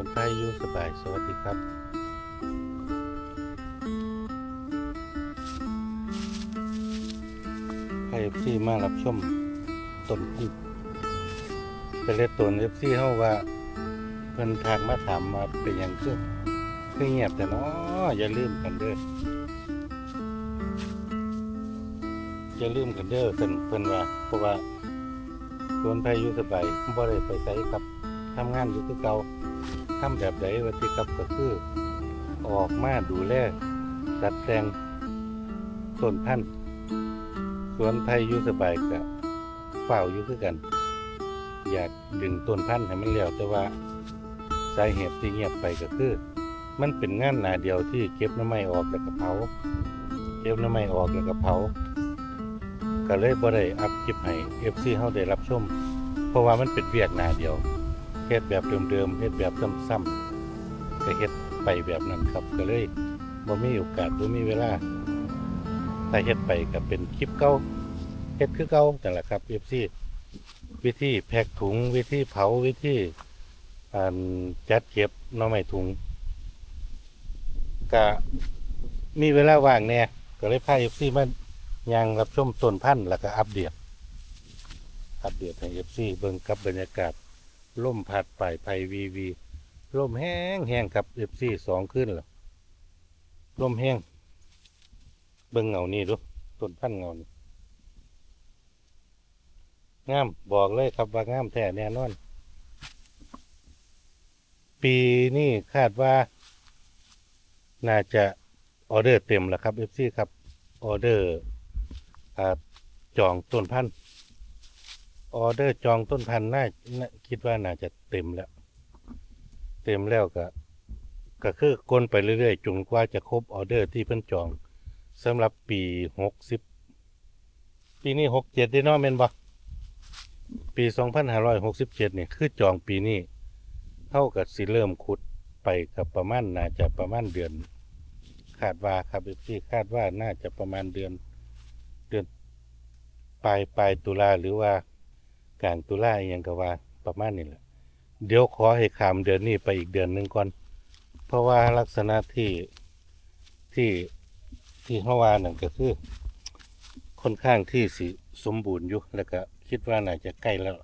คนไทยอยู่สบายสวัสดีครับไพ่ที่มารับชมต้นพันธุ์เป็นเลตตัวเอฟซีเฮาว่าเพิ่นทางมาถามมาเป็นหยังเคือคือเงียบแต่เนาะอย่าลืมกันเด้ออย่าลืมกันเด้อเพิ่นเพิ่นว่าเพราะว่าคนไทยอยู่สบายบ่ได้ไปไสครับทำงานอยู่คือเก่า ทำแบบใดวัติกับก็คือ ออกมาดูแลจัดแต่งต้นพันธุ์สวนไทยอยู่สบายกับเฝ้าอยู่คือกัน อยากดึงต้นพันธุ์ให้มันเลี้ยวแต่ว่าสาเหตุที่เงียบไปก็คือ มันเป็นงานหนาเดียวที่เก็บน้ำไม้ออกแล้วก็เผาเก็บน้ำไม้ออกแล้วก็เผาก็เลยบ่ได้อัพคลิปให้ FC เฮาได้รับชม เพราะว่ามันเป็นเวียกหนาเดียว เฮ็ดแบบเดิมๆเฮ็ดแบบซ้ำๆก็เฮ็ดไปแบบนั้นครับก็เลยบ่มีโอกาสบ่มีเวลาถ้าเฮ็ดไปก็เป็นคลิปเก่าเฮ็ดคือเก่าแต่นละครับ FC วิธีแพ็คถุงวิธีเผาวิธีอันจัดเก็บหน่อไม้ถุงก็มีเวลาว่างแน่ก็เลยพา FC มายังรับชมต้นพันธุ์แล้วก็อัปเดตอัปเดตให้ FC เบิ่งกับบรรยากาศ ล่มพัดไปไพวีวีล่มแห้งแห้งครับเอฟซีสองขึ้นแล้วล่มแห้ง เบิ่งเงานี่ดูต้นพันเงานี่งามบอกเลยครับว่างามแท้แน่นอน ปีนี้คาดว่า น่าจะออเดอร์เต็มแล้วครับเอฟซีครับออเดอร์จองต้นพันธุ์ ออเดอร์จองต้นพันธุ์น่าคิดว่าน่าจะเต็มแล้ว เต็มแล้วก็ก็คือกลนไปเรื่อยๆจนกว่าจะครบออเดอร์ที่เพิ่นจองสำหรับปีหกสิบปีนี้หกเจ็ดได้นาะแม่นบ่ปีสองพันห้าร้อยหกสิบเจ็ดนี่คือจองปีนี้เท่ากับสิเริ่มขุดไปกับประมาณน่าจะประมาณเดือน คาดว่าครับพี่คาดว่าน่าจะประมาณเดือน เดือนปลายปลายตุลาหรือว่า กลางตุลาอหยังก็ว่าประมาณนี้แหละเดี๋ยวขอให้ขามเดือนนี้ไปอีกเดือนหนึ่งก่อน เพราะว่าลักษณะที่ที่ที่เฮาวานั่นก็คือ ค่อนข้างที่สิสมบูรณ์อยู่แล้วก็คิดว่าน่าจะใกล้แล้ว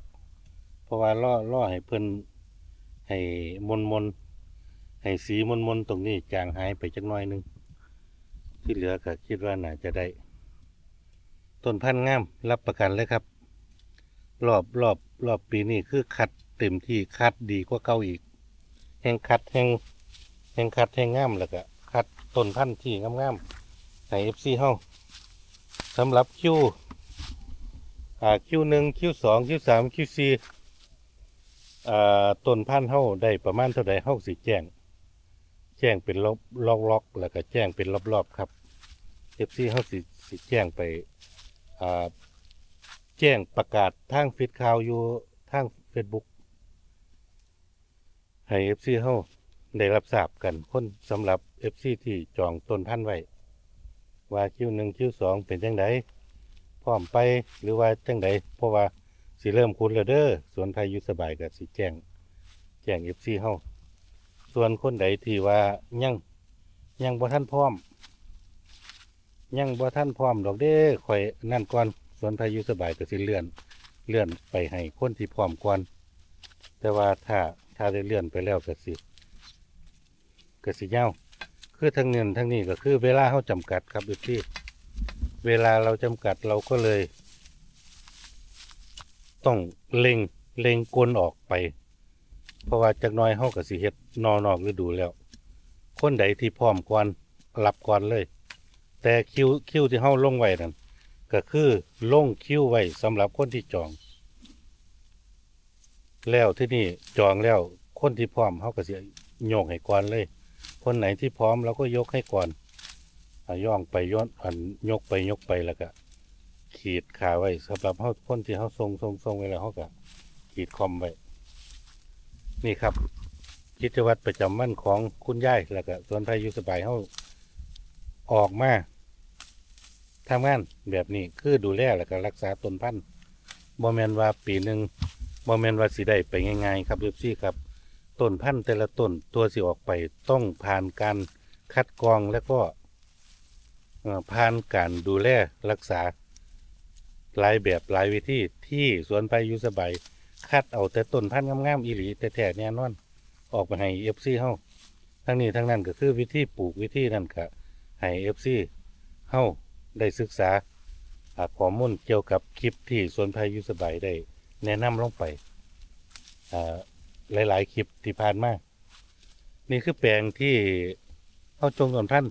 เพราะว่าล่อล่อให้เพิ่นให้มนมนๆให้สีมนมนๆตรงนี้จางหายไปจักหน่อยนึงที่เหลือก็คิดว่าน่าจะได้ ต้นพันธุ์งามรับประกันเลยครับ รอบรอบรอบปีนี้คือคัดเต็มที่คัดดีกว่าเก่าอีก แห่งคัดแห่งแห่งคัดแห่งงามแล้วก็คัดต้นพันธุ์ที่งามๆในเอฟซีเฮาสำหรับคิวอ่าคิวหนึ่งคิวสองคิวสามคิวสี่อ่าต้นพันธุ์เฮาได้ประมาณเท่าใดเฮาสิแจ้ง แจ้งเป็นล็อกล็อกล็อกแล้วก็แจ้งเป็นรอบๆครับเอฟซีเฮาสิสิแจ้งไปอ่า แจ้งประกาศทางฟีดข่าวอยู่ทาง Facebook ให้ FC เฮาได้รับทราบกันคนสำหรับ FC ที่จองต้นพันธุ์ไว้ ว่าคิวหนึ่งคิวสองเป็นจังไดพร้อมไปหรือว่าจังไดเพราะว่าสิเริ่มคุณแล้วเด้อสวนไทยอยู่สบายก็สิแจ้ง แจ้ง FC เฮาส่วนคนใดที่ว่ายังยังบ่ทันพร้อม ยังบ่ทันพร้อมดอกเด้อข่อยนั่นก่อน สวนไทยอยู่สบายก็สิเลื่อนเลื่อนไปให้คนที่พร้อมก่อนแต่ว่าถ้าถ้าได้เลื่อนไปแล้วก็สิก็สิเยาวคือทั้งเงินทั้งนี้ก็คือเวลาเฮาจำกัดครับอยู่ที่เวลาเราจำกัดเราก็เลย ต้องเล็งเล็งกลออกไป เพราะว่าจักน้อยเฮาก็สิเฮ็ดนอนอกฤดูแล้ว คนใดที่พร้อมก่อนรับก่อนเลย แต่คิวคิวที่เฮาลงไว้นั่น ก็คือลงคิวไว้สำหรับคนที่จอง แล้วที่นี่จองแล้วคนที่พร้อมเฮาก็เสิโยกให้ก่อนเลย คนไหนที่พร้อมเราก็ยกให้ก่อนย่องไปย้อนอันยกไปยกไปแล้วก็ ขีดขาไว้สำหรับเฮาคนที่เฮาทรงทรงทรงไว้แล้วเฮาก็ขีดคอมไว้นี่ครับกิจวัตรประจำวันของคุณยายแล้วก็สวนไทยยู่สบายเฮาออกมา ทำงานแบบนี้คือดูแลแล้วก็รักษาต้นพันธุ์บ่แม่นว่าปีหนึ่งบ่แม่นว่าสิได้ไปง่ายๆครับเอฟซีครับต้นพันธุ์แต่ละต้นตัวสิออกไปต้องผ่านการคัดกรองแล้วก็ผ่านการดูแลรักษาหลายแบบหลายวิธีที่สวนไปอยู่สบายคัดเอาแต่ต้นพันธุ์งามๆอีหลีแต่แท้แน่นอน ออกมาให้ FC เฮาทั้งนี้ทั้งนั้นก็คือวิธีปลูกวิธีนั้นก็ให้ FC เฮา ได้ศึกษาข้อมูลเกี่ยวกับคลิปที่สวนไผ่อยู่สบายได้แนะนำลงไปหลาย ๆ คลิปที่ผ่านมา นี่คือแปลงที่เขาจงต้นพัน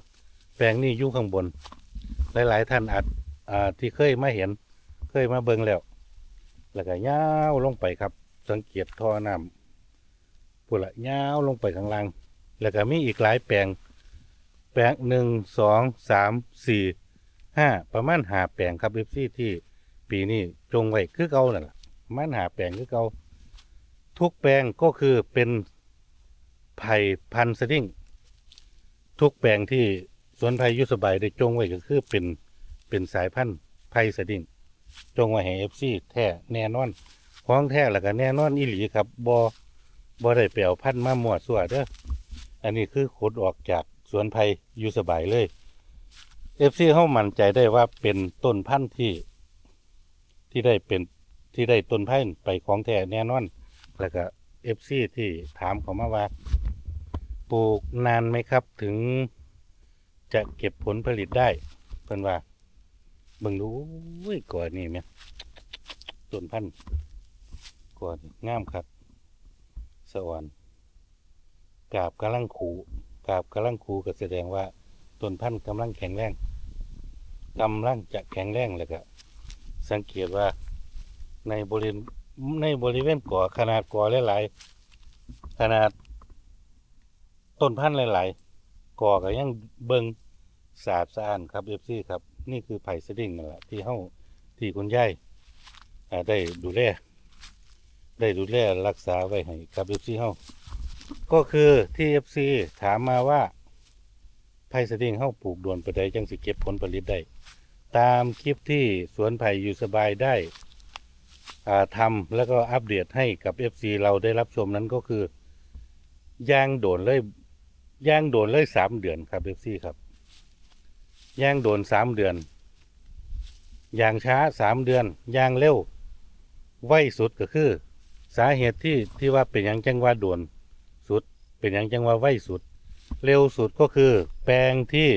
แปลงนี้อยู่ข้างบน หลาย ๆ ท่านอาจที่เคยมาเห็น เคยมาเบิ่งแล้ว แล้วก็ยาวลงไปครับ สังเกตท่อน้ำพุ่ละยาวลงไปข้างล่าง แล้วก็มีอีกหลายแปลง แปลงหนึ่งสองสามสี่ ห้าประมาณหาแปลงครับเอฟซีที่ปีนี้จงไว้คือเก่านั่นแหละประมาณหาแปลงคือเก่าทุกแปลงก็คือเป็นไผ่พันธุ์สดิ้งทุกแปลงที่สวนไผ่ยุสบายได้จงไว้ก็คือเป็นเป็นสายพันธุ์ไผ่สดิ้งจงไว้ให้เอฟซีแท้แน่นอนของแท้แล้วก็แน่นอนอีหลีครับบอบอได้เปลวพันธุ์มาหมวดสัวเด้ออันนี้คือขุดออกจากสวนไผ่ยู่สบายเลย เอฟซีเขามั่นใจได้ว่าเป็นต้นพันธุ์ที่ ที่ได้เป็นที่ได้ต้นพันธุ์ไปของแท้แน่นอน แล้วก็เอฟซีที่ถามเขามาว่า ปลูกนานไหมครับถึงจะเก็บผลผลิตได้เพิ่นว่าเบิ่งดูอุ้ยก่อนนี่แม่ต้นพันธุ์ก่อนงามครับสะอ่อนกาบกำลังขูกาบกำลังขูก็แสดงว่าต้นพันธุ์กำลังแข็งแรง กำลังจะแข็งแรงแล้วก็สังเกตว่าในบริเวณในบริเวณก่อขนาดก่อหลายๆขนาดต้นพันธุ์หลายๆก่อก็ยังเบิงสะอาดสะอ้านครับเอฟซีครับ นี่คือไผ่สดิ้งนั่นแหละที่เฮาที่คุณยายอ่ได้ดูแลได้ดูแลรักษาไว้ให้ครับเอฟซีเฮาก็คือที่ FC ถามมาว่าไผ่สดิ้งเฮาปลูกด่วนไปได้จังสิเก็บผลผลิตได้ ตามคลิปที่สวนไผ่อยู่สบายได้ทำแล้วก็อัปเดตให้กับ FC เราได้รับชมนั้นก็คือย่างโดนเลยย่างโดนเลยสามเดือนครับ FC ครับย่างโดนสามเดือน อย่างช้าสามเดือนย่างเร็วไวสุดก็คือ สาเหตุที่ที่ว่าเป็นอย่างจังว่าโดนสุด เป็นอย่างจังว่าไวสุด เร็วสุดก็คือแปลงที่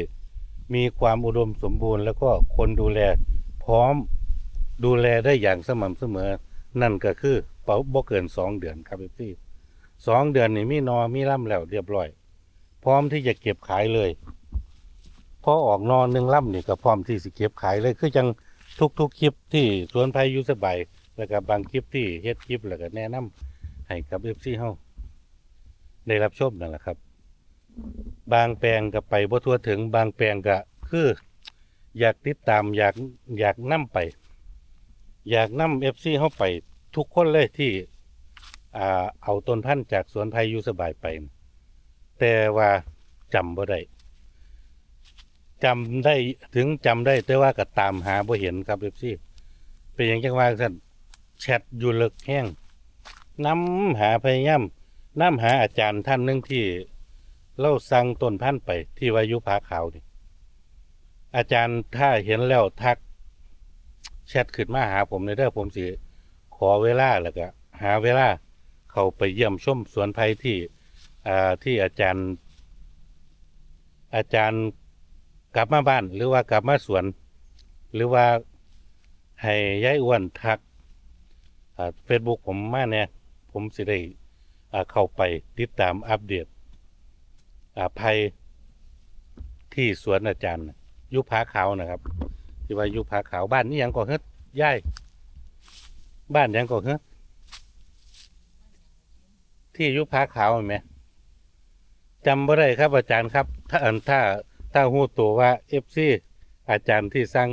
มีความอุดมสมบูรณ์ แล้วก็คนดูแลพร้อมดูแลได้อย่างสม่ำเสมอ นั่นก็คือเป่าบ่เกินสองเดือนครับพี่สองเดือนนี่มีนอมีล่ำแล้วเรียบร้อย พร้อมที่จะเก็บขายเลยพอออกนอนหนึ่งล่ำนี่ก็พร้อมที่จะเก็บขายเลย คือจังทุกๆคลิปที่สวนไผ่อยุสบายแล้วก็บางคลิปที่เฮ็ดคลิปแล้วก็แนะนำให้กับเอฟซีเฮาได้รับชมนั่นแหละครับ บางแปลงก็ไปบ่ทั่วถึงบางแปลงก็คือ อยากติดตามอยากอยากนํไป อยากนํเอฟซีเข้าไป ทุกคนเลยที่อ่าเอาต้นพันธุ์จากสวนไผ่อยู่สบายไป แต่ว่าจำบ่ได้จำได้ถึงจำได้แต่ว่าก็ตามหาบ่เห็นครับเอฟซีเป็นอย่างจังว่าซั่นแชทอยู่เลิกแห้งนำหาพยายามน้ำหาอาจารย์ท่านหนึ่งที่ เล่าสั่งต้นพันธุ์ไปที่วายุผาขาวนี่อาจารย์ถ้าเห็นแล้วทักแชทขึ้นมาหาผมในเด้อผมสิขอเวลาแล้วก็หาเวลาเข้าไปเยี่ยมชมสวนไผ่ที่อ่าที่อาจารย์ อาจารย์กลับมาบ้าน หรือว่ากลับมาสวน หรือว่าให้ย้ายอ้วนทักเฟซบุ๊กผมมาเนี่ย ผมสิได้อ่าเข้าไปติดตามอัปเดต ภัยที่สวนอาจารย์ยุผาขาวนะครับ ที่ว่ายุผาขาวบ้านนี้ยังก่อเฮ็ดย่ายบ้านยังก่อเฮ็ดที่ยุผาขาวเห็นไหมจำบ่ได้ครับอาจารย์ครับ ถ้าถ้าถ้าหูตัวว่าเอฟซีอาจารย์ที่สร้าง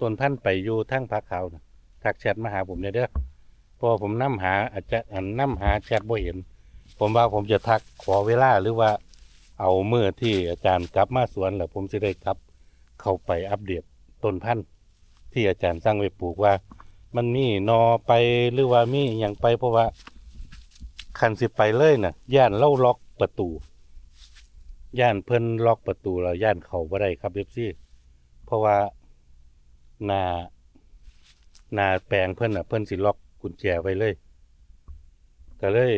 ต้นพันธุ์ไปอยู่ทั้งผาขาวนะทักแชทมาหาผมเนี่ยเด้อพอผมนํหาอาจจะอันนํหาแชทบ่เห็น ผมว่าผมจะทักขอเวลาหรือว่า เอาเมื่อที่อาจารย์กลับมาสวนแล้วผมจะได้กลับ เข้าไปอัปเดตต้นพันธุ์ที่อาจารย์สร้างไว้ปลูกว่า มันมีนอไปหรือว่ามีอย่างไปเพราะว่าคันสิไปเลยน่ะย่านเล่าล็อกประตู ย่านเพิ่นล็อกประตูแล้วย่านเขาบ่ได้ครับเอฟซี่เพราะว่านานาแปลงเพิ่นน่ะ เพิ่นสิล็อกกุญแจไว้เลย ก็เลย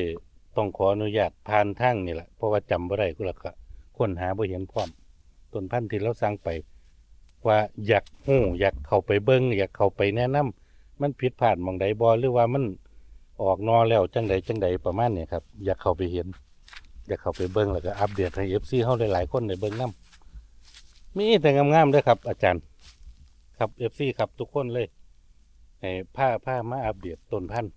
ต้องขออนุญาตผ่านทางนี่แหละเพราะว่าจำบ่ได้ก็แล้วก็ค้นหาบ่เห็นพร้อมต้นพันธุ์ที่เราสั่งไป ว่าอยากฮู้อยากเข้าไปเบิ่งอยากเข้าไปแนะนํมันผิดพลาดมองใดบ่หรือว่ามันออกนอแล้วจังใดจังใดประมาณนี้ครับอยากเข้าไปเห็น อยากเข้าไปเบิ่งแล้วก็อัปเดตให้ FC เฮาหลายๆคนได้เบิ่งนํมีแต่งามๆด้อครับ อาจารย์ ครับ FC ครับทุกคนเลยให้ผ้าผ้ามาอัปเดตต้นพันธุ์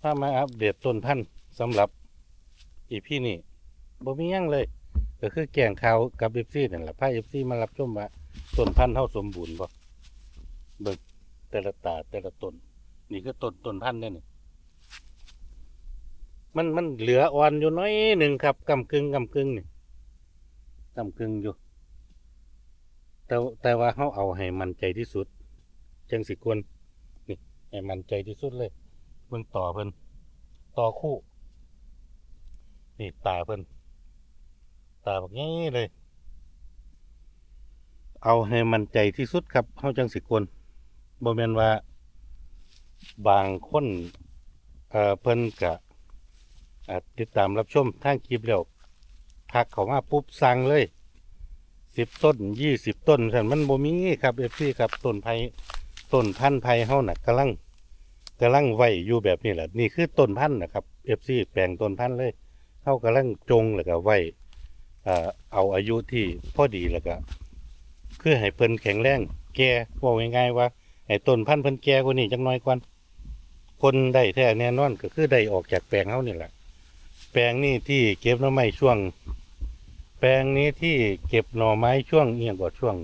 ผ้ามาอัปเดตต้นพันธุ์สำหรับอีพี่นี่บ่มียังเลย ก็คือแกงขาวกับ FC นั่นแหละผ้า FC มารับชมว่าต้นพันธุ์เฮาสมบูรณ์บ่เบิ่งแต่ละตาแต่ละต้นนี่คือต้นต้นพันธุ์เนี่ยนี่มันมันเหลืออ่อนอยู่น้อยหนึ่งครับกำกึ่งกำกึ่งนี่กำกึ่งอยู่ แต่แต่ว่าเขาเอาให้มันใจที่สุดจังสิควรนี่ให้มันใจที่สุดเลย เบิ่งต่อเพิ่นต่อคู่ นี่ตาเพิ่นตาแบบนี้เลย เอาให้มันใจที่สุดครับเขาจังสิควรบ่แม่นว่า บางคนเอ่อเพิ่นกะติดตามรับชมทางคลิปแล้วทักเขามาปุ๊บสั่งเลยสิบต้นยี่สิบต้นแต่มันบ่มีครับเอฟซีครับต้นไผ่ต้นพันธุ์ไผ่เฮาน่ะกำลัง กำลังไว้อยู่แบบนี้แหละนี่คือต้นพันธุ์นะครับเอฟซีแปลงต้นพันธุ์เลยเฮากำลังจงแล้วก็ไว้อ่าเอาอายุที่พอดีแล้วก็คือให้เพิ่นแข็งแรงแก่บอกง่ายๆว่าให้ต้นพันธุ์เพิ่นแก่กว่านี้จักหน่อยก่อนคนได้แท้แน่นอนก็คือได้ออกจากแปลงเฮานี่แหละ แปลงนี้ที่เก็บหน่อไม้ช่วง แปลงนี้ที่เก็บหน่อไม้ช่วงเอียงกว่าช่วง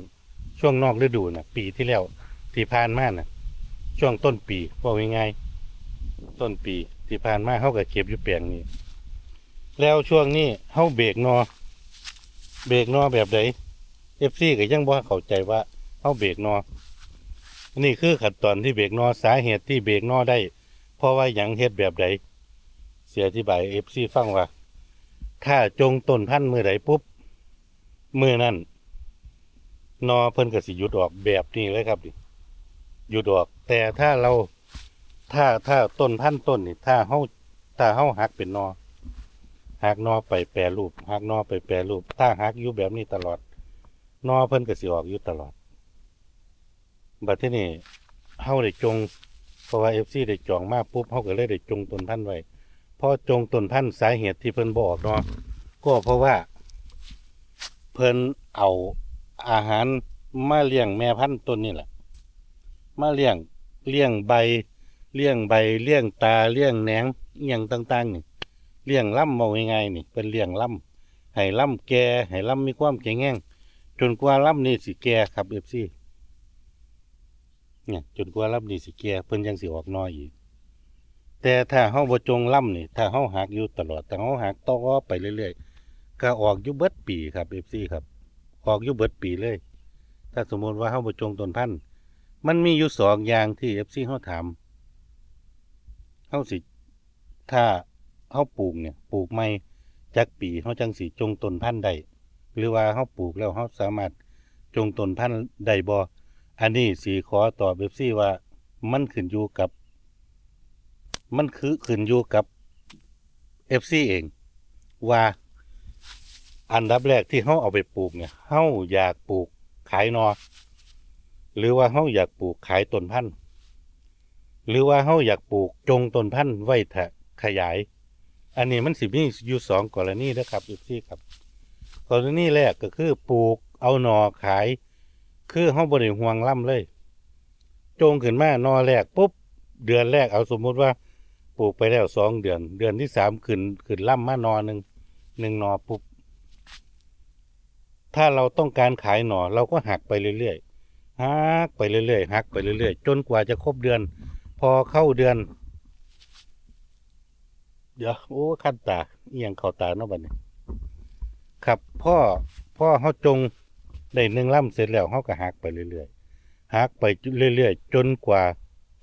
ช่วงนอกฤดูนะปีที่แล้วที่ผ่านมานะ ช่วงต้นปีว่าง่ายๆต้นปีที่ผ่านมาเขาก็เก็บอยู่แปลงนี้ แล้วช่วงนี้เขาเบรกนอ เบรกนอแบบไหนเอฟซีก็ยังบ่เข้าใจว่าเขาเบรกนอ นี่คือขั้นตอนที่เบรกนอสาเหตุที่เบรกนอได้ เพราะว่าหยังเฮ็ดแบบใดเสียอธิบายเอฟซีฟังว่า ถ้าจงต้นพันธุ์มือใดปุ๊บมือนั่นนอเพิ่นก็สิหยุดออกแบบนี้เลยครับนี่ หยุดอก แต่ถ้าเราถ้าถ้าต้นพันต้นนี่ถ้าเฮาถ้าเฮาหักเป็นนอหักนอไปแปรรูปหักนอไปแปรรูป ถ้าหักอยู่แบบนี้ตลอด นอเพิ่นก็สิออกอยู่ตลอดบัดที่นี่เฮาได้จงเพราะว่า FC ได้จองมาปุ๊บเฮาก็เลยได้จงต้นพันไว้พอจงต้นพันสาเหตุที่เพิ่นบอกนาะก็เพราะว่า เพิ่นเอาอาหารมาเลี้ยงแม่พันธุ์ต้นนี่แหละ มาเลี้ยงเลี้ยงใบเลี้ยงใบเลี้ยงตาเลี้ยงแหนงอย่างต่างๆนี่เลี้ยงล่ำเอาง่ายๆนี่เป็นเลี้ยงล่ำให้ล่ำแก่ให้ล่ำมีความแข็งแรงจนกว่าล่ำนี่สิแก่ครับเอฟซีเนี่ยจนกว่าล่ำนี่สิแก่เพิ่นยังสิออกหนอยอีก แต่ถ้าเฮาบ่จงล่ำนี่ถ้าเฮาหักอยู่ตลอดแต่เฮาหักต่อไปเรื่อยๆก็ออกอยู่เบิดปีครับ FC ครับออกอยู่เบิดปีเลย ถ้าสมมติว่าเฮาบ่จงต้นพันธุ์ มันมีอยู่สองอย่างที่ FC เฮาถามเฮาสิ ถ้าเฮาปลูกเนี่ย ปลูกใหม่จักปีเฮาจังสิจงตนพันธุ์ได้หรือว่าเฮาปลูกแล้วเฮาสามารถจงตนพันธุ์ได้บ่อันนี้สิขอตอบ FC ว่า มันขึ้นอยู่กับ มันคือขึ้นอยู่กับ FC เอง ว่าอันดับแรกที่เฮาเอาไปปลูกเนี่ยเฮาอยากปลูกขายนอ หรือว่าเฮาอยากปลูกขายต้นพันธุ์หรือว่าเฮาอยากปลูกจงต้นพันธุ์ไว้ถ้าขยาย อันนี้มันสิมีอยู่สองกรณีนะครับ FC ครับ กรณีแรกก็คือปลูกเอาหนอขาย คือเฮาบ่ได้ห่วงล่ำเลย จงขึ้นมาหนอแรกปุ๊บเดือนแรกเอาสมมุติว่าปลูกไปแล้วสองเดือน เดือนที่สามขึ้นขึ้นล่ำมานอหนึ่งหนึ่งหนอปุ๊บถ้าเราต้องการขายหนอเราก็หักไปเรื่อย หักไปเรื่อยๆหักไปเรื่อยๆจนกว่าจะครบเดือน พอเข้าเดือน เดี๋ยวโอ้ขั้นตาเอียงเข้าตาเนาะบัดนี้ครับพ่อพ่อเขาจงได้หนึ่งล่ำเสร็จแล้วเขาก็หักไปเรื่อยๆหักไปเรื่อยๆจนกว่า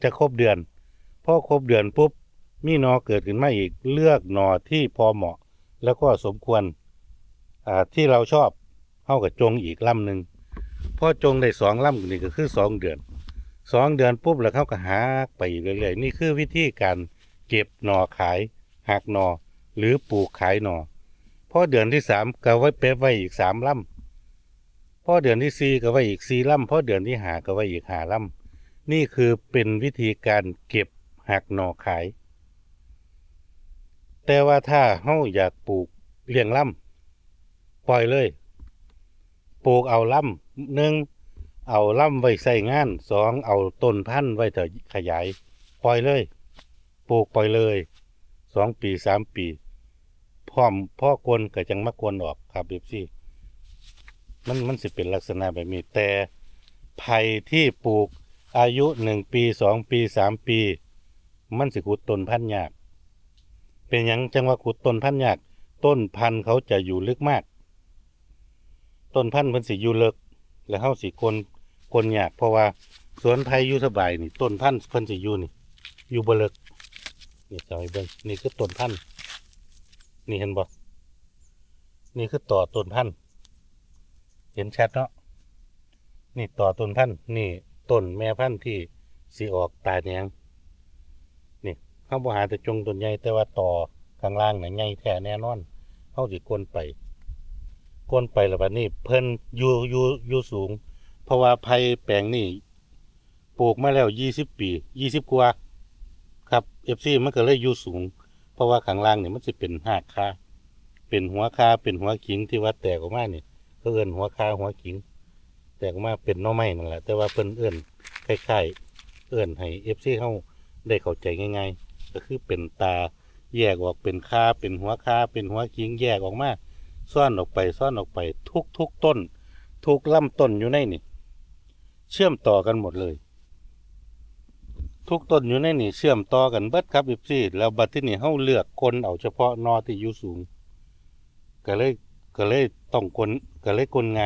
จะครบเดือนพอครบเดือนปุ๊บมีหนอเกิดขึ้นมาอีกเลือกหนอที่พอเหมาะ แล้วก็สมควรอ่าที่เราชอบเข้ากับจงอีกล่ำหนึ่ง อจงได้สองลำนี่ก็คือสองเดือนสองเดือนปุ๊บแล้วเขาก็หาไปเรื่อยๆนี่คือวิธีการเก็บหน่อขายหักหน่อหรือปลูกขายหน่อพอเดือนที่สามก็ไว้เป๊บไว้อีกสามลำพอเดือนที่สี่ก็ไว้อีกสี่ลำพอเดือนที่หาก็ไว้อีกห้าลำนี่คือเป็นวิธีการเก็บหักหน่อขาย แต่ว่าถ้าเฮาอยากปลูกเลี้ยงล่ำปล่อยเลย ปลูกเอาล่ำ หนึ่งเอาล่ำไว้ใส่งานสองเอาต้นพันธุ์ไว้เถอะขยายปล่อยเลยปลูกปล่อยเลยสองปีสามปีพร้อมพ่อกวนก็จังมากวนออกครับเบบซี่มันมันสิเป็นลักษณะแบบนี้แต่ไผ่ที่ปลูกอายุหนึ่งปีสองปีสามปี มันสิขุดต้นพันธุ์ยาก เป็นหยังจังว่าขุดต้นพันธุ์ยาก ต้นพันธุ์เขาจะอยู่ลึกมาก ต้นพันธุ์เพิ่นสิอยู่ลึก แล้วเฮาสิคนคนยากเพราะว่าสวนไผ่อยู่สบายนี่ต้นพันธุ์เพิ่นสิอยู่นี่ อยู่บ่ลึกนี่จอยเบิ่งนี่คือต้นพันธุ์นี่เห็นบ่นี่คือต่อต้นพันธุ์เห็นชัดเนาะนี่ต่อต้นพันธุ์นี่ต้นแม่พันธุ์ที่สิออกตาแหนงเขาบ่หาแต่จงต้นใหญ่แต่ว่าต่อข้างล่างน่ะใหญ่แท้แน่นอนเขาสิกลนไป กลนไปแล้วบัดนี้ เพิ่นอยู่อยู่อยู่สูง เพราะว่าไผ่แปลงนี่ปลูกมาแล้ว20ปี20กว่าครับ FC มันก็เลยอยู่สูง เพราะว่าข้างล่างนี่มันสิเป็นหากคาเป็นหัวคาเป็นหัวขิงที่ว่าแตกออกมานี่ก็เอิ้นหัวคาหัวขิง แตกออกมาเป็นหน่อไม้นั่นแหละแต่ว่าเพิ่นเอิ้นคล้ายๆเอิ้นให้ FC เฮาได้เข้าใจง่าย ๆ ก็คือเป็นตาแยกออกเป็นคาเป็นหัวคาเป็นหัวขิงแยกออกมา ซ่อนออกไปซ่อนออกไปทุกทุกต้น ทุกลำต้นอยู่ในนี่ เชื่อมต่อกันหมดเลย ทุกต้นอยู่ในนี่ เชื่อมต่อกันเบิดครับอีซี่แล้วบัดที่นี่เฮาเลือกคนเอาเฉพาะนอที่อยู่สูง ก็เลยก็เลยต้องคนก็เลยคนไง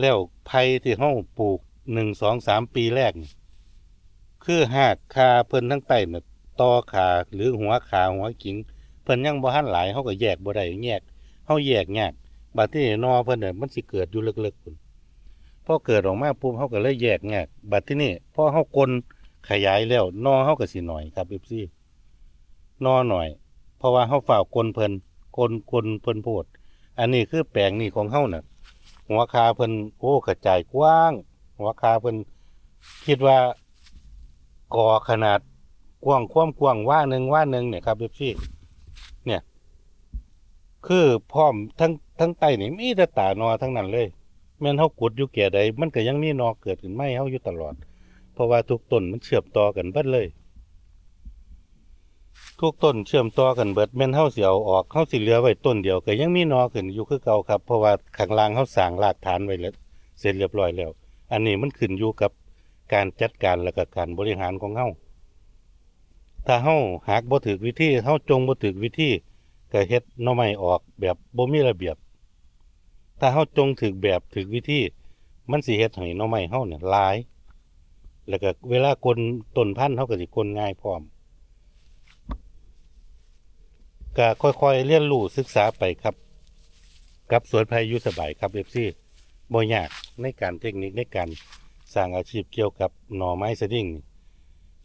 แล้วไผ่ที่เฮาปลูกหนึ่งสองสามปีแรก คือหากคาเพิ่นทั้งใต้น่ะต่อขาหรือหัวขาหัวกิ่งเพิ่นยังบ่ทันหลายเฮาก็แยกบ่ได้แยก เฮาแยกยากบัดที่นอเพิ่นน่ะมันสิเกิดอยู่ลึกๆพุ่นพอเกิดออกมาปุ๊บเฮาก็เลยแยกยากบัดที่นี่พอเฮากลขยายแล้วนอเฮาก็สิหน่อยครับ FC นอหน่อย เพราะว่าเฮาฝ้าวกลเพิ่นกลกลเพิ่นโพดอันนี้คือแปลงนี่ของเฮาน่ะหัวคาเพิ่นโอ้กระจายกว้าง หัวคาเพิ่นคิดว่าก่อขนาดกว้างความกว้างว่าหนึ่งว่าหนึ่งเนี่ยครับเบบซี่ คือพร้อมทั้งทั้งไตนี่มีแต่ตานอทั้งนั้นเลย แม่นเฮากุดอยู่แก่ใดมันก็ยังมีนอเกิดขึ้นไม่เฮาอยู่ตลอด เพราะว่าทุกต้นมันเชื่อมต่อกันเบิดเลย ทุกต้นเชื่อมต่อกันเบิดแม่นเฮาสิเอาออกเฮาสิเหลือไว้ต้นเดียวก็ยังมีนอขึ้นอยู่คือเก่าครับ เพราะว่าข้างล่างเฮาสร้างรากฐานไว้แล้วเสร็จเรียบร้อยแล้ว อันนี้มันขึ้นอยู่กับการจัดการและก็การบริหารของเฮาถ้าเฮาหากบ่ถึกวิธีเฮาจงบ่ถึกวิธี ก็เฮ็ดหน่อไม้ออกแบบบ่มีระเบียบ ถ้าเฮาจงถึกแบบถึกวิธีมันสิเฮ็ดให้หน่อไม้เฮาเนี่ยหลาย แล้วก็เวลากลต้นพันธุ์เฮาก็สิกลง่ายพร้อมก็ค่อยๆเรียนรู้ศึกษาไปครับ กับสวนไผ่อยู่สบายครับ FC บ่ยากในการเทคนิคในการสร้างอาชีพเกี่ยวกับหน่อไม้สดิ้ง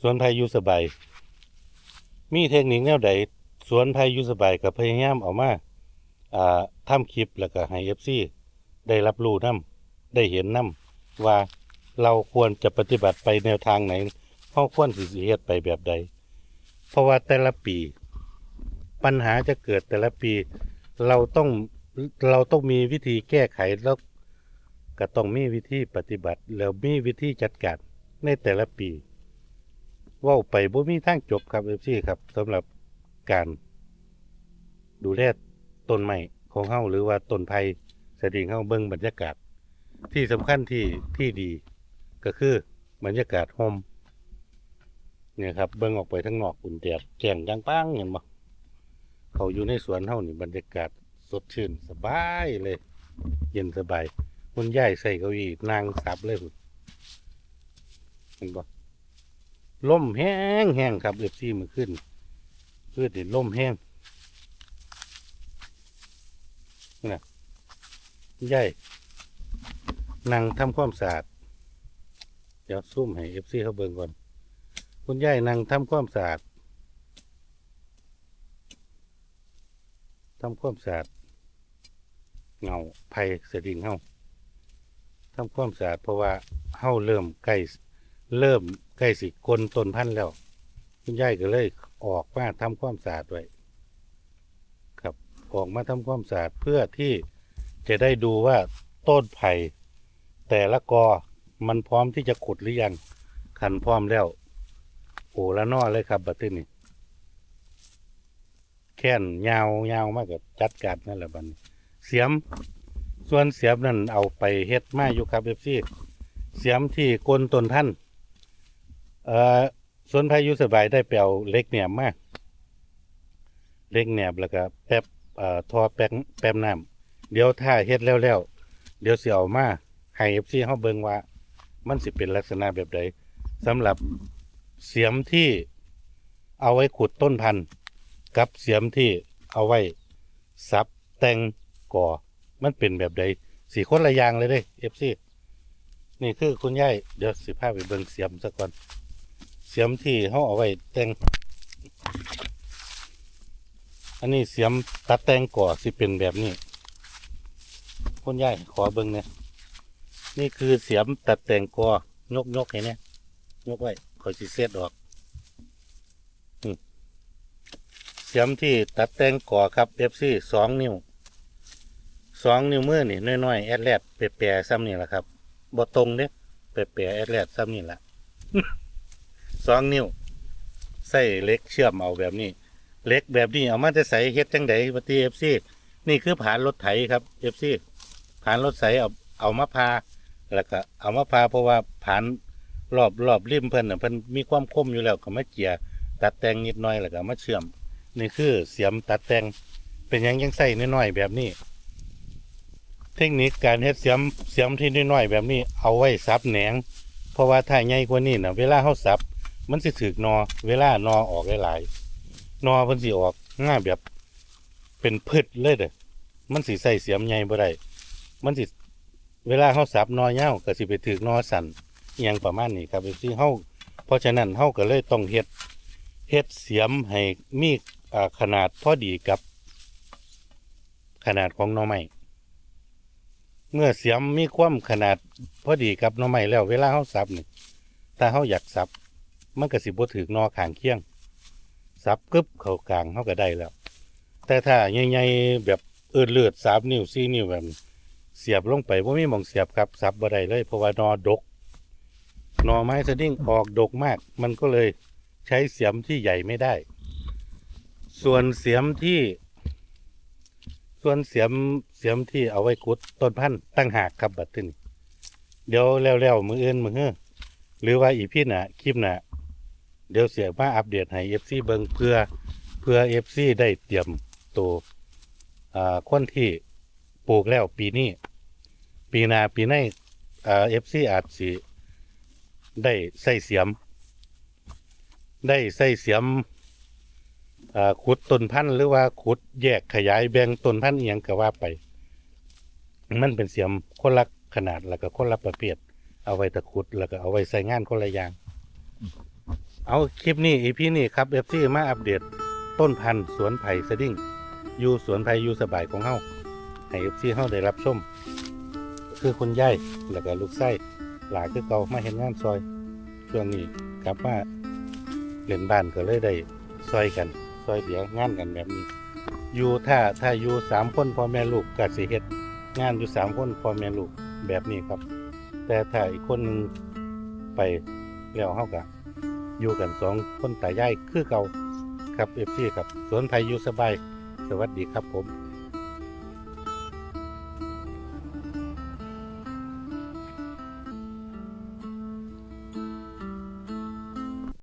สวนไผ่อยู่สบายมีเทคนิคแนวใด สวนไผ่อยู่สบายกับพยายามเอามาอ่าทำคลิปแล้วก็ให้ FC ได้รับรู้นํได้เห็นนํว่าเราควรจะปฏิบัติไปแนวทางไหนเฮาควรสิสิเฮ็ดไปแบบใด เพราะว่าแต่ละปี ปัญหาจะเกิดแต่ละปี เราต้องเราต้องมีวิธีแก้ไขแล้วก็ต้องมีวิธีปฏิบัติ แล้วมีวิธีจัดการในแต่ละปีว่าไปบ่มีทางจบครับเอฟซีครับสำหรับ การดูแลต้นไม้ของเฮาหรือว่าต้นไผ่สดิ่งเฮาเบิ่งบรรยากาศ ที่สำคัญที่ที่ดี ก็คือบรรยากาศโฮมเนี่ยครับเบิ่งออกไปทั้งนอกอุ่นแดดแจ้งจังปังเห็นบ่เขาอยู่ในสวนเฮานี่บรรยากาศสดชื่นสบายเลย เย็นสบายคุณยายใส่เก้าอี้นั่งสับเลยพุ่นเห็นบ่ลมแห้งแห้งครับเอฟซีมือขึ้น พืชดินล่มแห้งนี่นะใหญ่นั่งทำความสะอาด เดี๋ยวซุ่มให้เอฟซีเขาเบิ่งก่อน คุณยายนั่งทำความสะอาดทำความสะอาดเงาไผ่สดิงเฮาทำความสะอาดเพราะว่าเฮาเริ่มใกล้เริ่มใกล้สิกลต้นพันธุ์แล้ว คุณยายก็เลย ออกมาทำความสะอาดไว้ครับออกมาทำความสะอาดเพื่อที่จะได้ดูว่าต้นไผ่แต่ละกอมันพร้อมที่จะขุดหรือยังขันพร้อมแล้ว โอ้ละนอเลยครับบัดนี้แค่นยาวยาวมากกับจัดการนั่นแหละบัดนเสียมส่วนเสียมนั่นเอาไปเฮ็ดมาอยู่ครับเอฟซีเสียมที่กลนต้นท่านเอ่อ ส่วนพายุสบายได้ไปเอาเล็กแหนบมาก เล็กแหนบแล้วก็แป๊บเอ่อทอแป๊บแป๊บน้ำเดี๋ยวถ้าเฮ็ดแล้วแล้วเดี๋ยวเสิเอามาให้เอฟซีเฮาเบิงว่า มันสิเป็นลักษณะแบบใดสำหรับเสียมที่เอาไว้ขุดต้นพันธุ์กับเสียมที่เอาไว้ซับแต่งก่อ มันเป็นแบบใดสีคนละอย่างเลยเด้เอฟซีนี่คือคุณยายเดี๋ยวสิพาไปเบิงเสียมซะก่อน เสียมที่เขาเอาไว้แต่ง อันนี้เสียมตัดแต่งก่อสิเป็นแบบนี้คุณยายขอเบิ่งเนี่ยนี่คือเสียมตัดแต่งกอยกยกเห็นไหมยกไว้คอยสิเซตออกเสียมที่ตัดแต่งก่อครับเอฟซีสองนิ้วสองนิ้วมือนี่น้อยๆแอดแลดเปรๆซ้ำนี่แหละครับบ่ตรงเด้เปรๆแอดแลดซ้ำนี่แหละ สองนิ้วใส่เล็กเชื่อมเอาแบบนี้ เล็กแบบนี้เอามาจะใส่เฮ็ดจังไดปฏิเอฟซีนี่คือผานรถไถครับเอฟซีผานรถไถเอาเอามาพาแล้วก็เอามาพาเพราะว่าผ่านรอบรอบริมเพิ่นน่ะเพิ่นมีความคมอยู่แล้วก็มาเจียตัดแต่งนิดหน่อยแล้วก็มาเชื่อม นี่คือเสียมตัดแต่งเป็นยังยังใส่น้อยๆแบบนี้ เทคนิคการเฮ็ดเสียมเสียมที่น้อยๆแบบนี้เอาไว้ซับแหนงเพราะว่าถ้าใหญ่กว่านี้นะเวลาเฮาสับ มันสิถึกนอ เวลานอออกหลายๆนอเพิ่นสิออกง่ายแบบ เป็นพืชเลยเด้อมันสิใส่เสียมใหญ่บ่ได้มันสิเวลาเฮาสับนอเหี่ยวก็สิไปถึกนอสั่นอหยังประมาณนี้ครับที่เฮาเพราะฉะนั้นเฮาก็เลยต้องเฮ็ดเฮ็ดเสียมให้มีขนาดพอดีกับ ขนาดของน่อไม้เมื่อเสียมมีความขนาดพอดีกับน่อไม้แล้ว เวลาเฮาสับนี่ถ้าเฮาอยากสับ มันก็สิบ่ถึกนอขางเคียงสับกึบเข้ากลางเฮาก็ได้แล้ว แต่ถ้าใหญ่ๆแบบเอืดเลือดสามนิ้วสี่นิ้วแบบเสียบลงไปว่ามีหมองเสียบครับสับบ่ได้เลย เพราะว่านอดกนอไม้สดิ้งออกดกมาก มันก็เลยใช้เสียมที่ใหญ่ไม่ได้ ส่วนเสียมที่ ส่วนเสียมเสียมที่เอาไว้ขุดต้นพันธุ์ตั้งหากครับบัดนี้เดี๋ยวแล้วๆมืออื่นมือเฮ้อหรือว่าอีพี่น่ะคลิปน่ะ เดี๋ยวเสียมาอัปเดตให้เอฟซีเบิงเพื่อเพื่อเอฟซีได้เตรียมตัวอ่าคนที่ปลูกแล้วปีนี้ ปีหน้าปีในเอ่อฟซีอาจสิได้ใส่เสียม ได้ใส่เสียมขุดต้นพันธุ์หรือว่าขุดแยกขยายแบ่งต้นพันธุ์อหยังก็ว่าไป มันเป็นเสียมคนละขนาดแล้วก็คนละประเภทเอาไว้ตะขุดแล้วก็เอาไว้ใส่งานคนละอย่าง เอาคลิปนี้อีพีนี้ครับเอฟซีมาอัปเดตต้นพันธุ์สวนไผ่สดิ้งอยู่สวนไผ่อยู่สบายของเฮาให้เอฟซีเฮาได้รับชม คือคุณยายแล้วก็ลูกไส้หลาคือเก่ามาเห็นงานซอยช่วงนี้กลับมาเล่นบ้านก็เลยได้ซอยกันซอยเดียวงานกันแบบนี้ อยู่ถ้าถ้าอยู่สามคนพ่อแม่ลูกก็สิเฮ็ดงานอยู่สามคนพ่อแม่ลูกแบบนี้ครับ แต่ถ้าอีกคนหนึงไปแล้วเฮาก็ อยู่กันสองคนตายายคือเก่าครับเอฟซีครับสวนไผ่อยู่สบาย สวัสดีครับผม